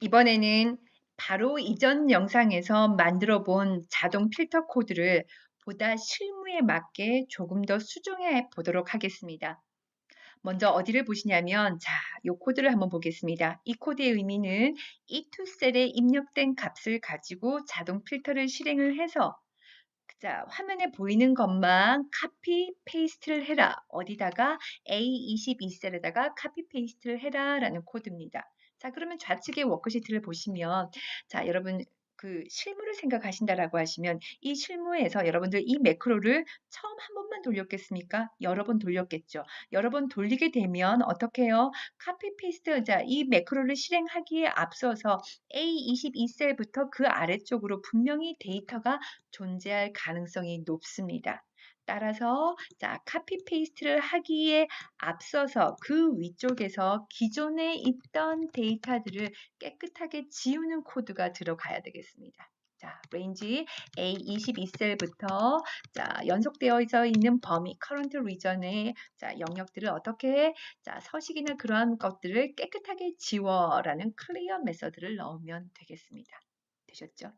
이번에는 바로 이전 영상에서 만들어 본 자동 필터 코드를 보다 실무에 맞게 조금 더 수정해 보도록 하겠습니다. 먼저 어디를 보시냐면 자, 이 코드를 한번 보겠습니다. 이 코드의 의미는 이 투셀에 입력된 값을 가지고 자동 필터를 실행을 해서 자, 화면에 보이는 것만 카피 페이스트를 해라. 어디다가 A22 셀에다가 카피 페이스트를 해라 라는 코드입니다. 자, 그러면 좌측의 워크시트를 보시면 자, 여러분 그 실무를 생각하신다라고 하시면 이 실무에서 여러분들 이 매크로를 처음 한 번만 돌렸겠습니까? 여러 번 돌렸겠죠. 여러 번 돌리게 되면 어떻게 해요? 카피 페이스트 자, 이 매크로를 실행하기에 앞서서 A22셀부터 그 아래쪽으로 분명히 데이터가 존재할 가능성이 높습니다. 따라서 자 카피 페이스트를 하기에 앞서서 그 위쪽에서 기존에 있던 데이터들을 깨끗하게 지우는 코드가 들어가야 되겠습니다. 자, range A22셀부터 자, 연속되어 있는 범위 current region의 자, 영역들을 어떻게 자, 서식이나 그러한 것들을 깨끗하게 지워라는 clear 메서드를 넣으면 되겠습니다. 되셨죠?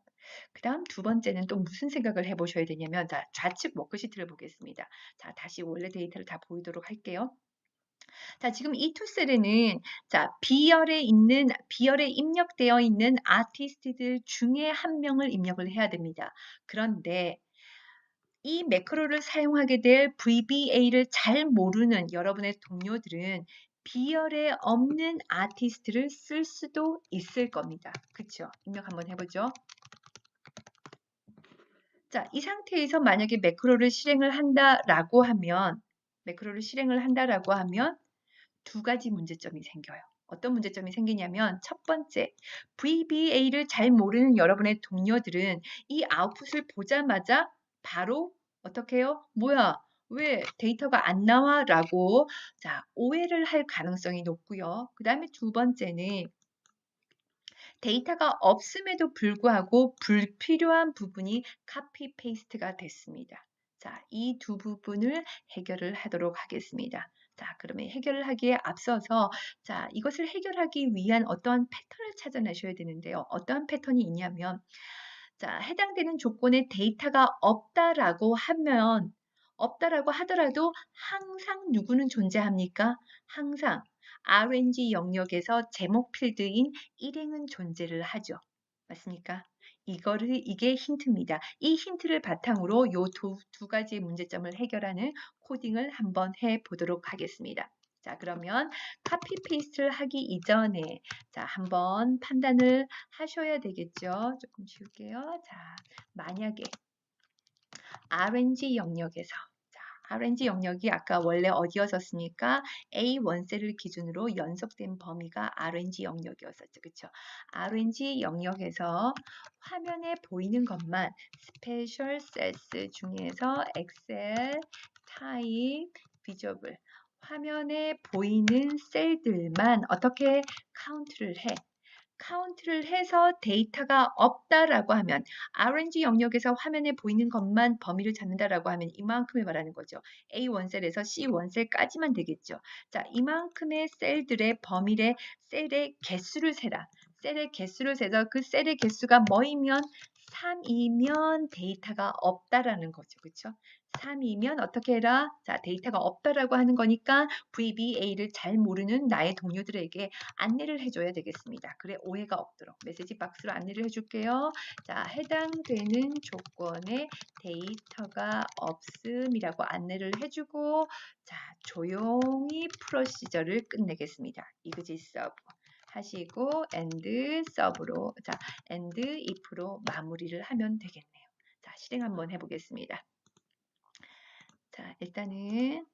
그 다음 두 번째는 또 무슨 생각을 해보셔야 되냐면 자, 좌측 워크시트를 보겠습니다. 자, 다시 원래 데이터를 다 보이도록 할게요. 자, 지금 이 투셀에는 자, B열에 있는 B열에 입력되어 있는 아티스트들 중에 한 명을 입력을 해야 됩니다. 그런데 이 매크로를 사용하게 될 VBA를 잘 모르는 여러분의 동료들은 B열에 없는 아티스트를 쓸 수도 있을 겁니다. 그쵸? 입력 한번 해보죠. 자, 이 상태에서 만약에 매크로를 실행을 한다라고 하면 매크로를 실행을 한다라고 하면 두 가지 문제점이 생겨요. 어떤 문제점이 생기냐면 첫 번째, VBA를 잘 모르는 여러분의 동료들은 이 아웃풋을 보자마자 바로 어떻게 해요? 뭐야? 왜 데이터가 안 나와? 라고 자, 오해를 할 가능성이 높고요. 그 다음에 두 번째는 데이터가 없음에도 불구하고 불필요한 부분이 카피 페이스트가 됐습니다. 자, 이 두 부분을 해결을 하도록 하겠습니다. 자, 그러면 해결을 하기에 앞서서 자, 이것을 해결하기 위한 어떠한 패턴을 찾아내셔야 되는데요. 어떠한 패턴이 있냐면 자, 해당되는 조건에 데이터가 없다라고 하면 없다라고 하더라도 항상 누구는 존재합니까? 항상 RNG 영역에서 제목 필드인 일행은 존재를 하죠. 맞습니까? 이거를 이게 힌트입니다. 이 힌트를 바탕으로 요두 두 가지 문제점을 해결하는 코딩을 한번 해 보도록 하겠습니다. 자, 그러면 카피 페이스트를 하기 이전에 자, 한번 판단을 하셔야 되겠죠. 조금 지울게요. 자, 만약에 RNG 영역에서 RNG 영역이 아까 원래 어디였었습니까? A1셀을 기준으로 연속된 범위가 RNG 영역이었었죠. 그쵸 RNG 영역에서 화면에 보이는 것만 스페셜 셀스 중에서 엑셀, 타입, 비저블 화면에 보이는 셀들만 어떻게 카운트를 해? 카운트를 해서 데이터가 없다라고 하면 RNG 영역에서 화면에 보이는 것만 범위를 잡는다라고 하면 이만큼을 말하는 거죠. A1 셀에서 C1 셀까지만 되겠죠. 자, 이만큼의 셀들의 범위의 셀의 개수를 세라. 셀의 개수를 세서 그 셀의 개수가 뭐이면 3이면 데이터가 없다라는 거죠. 그렇죠? 3이면 어떻게 해라? 자, 데이터가 없다라고 하는 거니까 VBA를 잘 모르는 나의 동료들에게 안내를 해줘야 되겠습니다. 그래, 오해가 없도록 메시지 박스로 안내를 해줄게요. 자, 해당되는 조건에 데이터가 없음이라고 안내를 해주고 자, 조용히 프로시저를 끝내겠습니다. 이그지 서브. 하시고 and sub로 자 and if로 마무리를 하면 되겠네요. 자 실행 한번 해보겠습니다. 자 일단은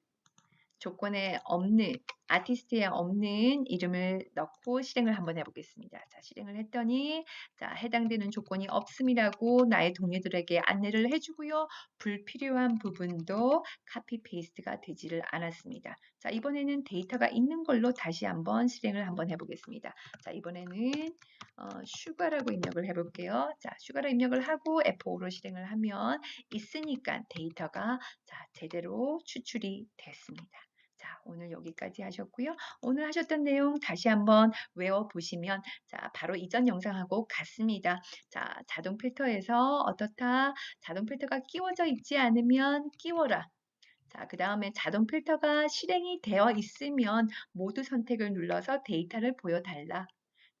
조건에 없는 아티스트에 없는 이름을 넣고 실행을 한번 해보겠습니다. 자, 실행을 했더니 자, 해당되는 조건이 없음이라고 나의 동료들에게 안내를 해주고요. 불필요한 부분도 카피 페이스트가 되지를 않았습니다. 자, 이번에는 데이터가 있는 걸로 다시 한번 실행을 한번 해보겠습니다. 자, 이번에는 어, 슈가라고 입력을 해볼게요. 자, 슈가로 입력을 하고 F5로 실행을 하면 있으니까 데이터가 자, 제대로 추출이 됐습니다. 자, 자, 오늘 여기까지 하셨고요. 오늘 하셨던 내용 다시 한번 외워 보시면 자, 바로 이전 영상하고 같습니다. 자, 자동 필터에서 어떻다? 자동 필터가 끼워져 있지 않으면 끼워라. 자, 그 다음에 자동 필터가 실행이 되어 있으면 모두 선택을 눌러서 데이터를 보여달라.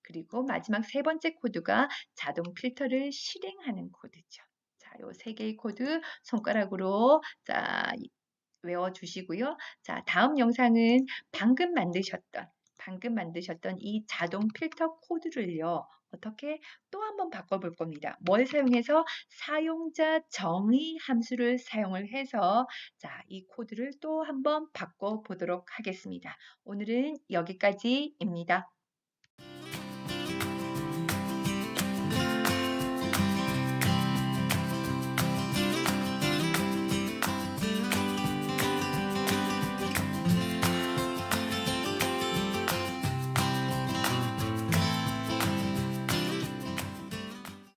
그리고 마지막 세 번째 코드가 자동 필터를 실행하는 코드죠. 자, 요 세 개의 코드 손가락으로 자, 외워 주시고요. 자, 다음 영상은 방금 만드셨던 방금 만드셨던 이 자동 필터 코드를요. 어떻게 또 한번 바꿔볼 겁니다. 뭘 사용해서 사용자 정의 함수를 사용을 해서 자, 이 코드를 또 한번 바꿔보도록 하겠습니다. 오늘은 여기까지입니다.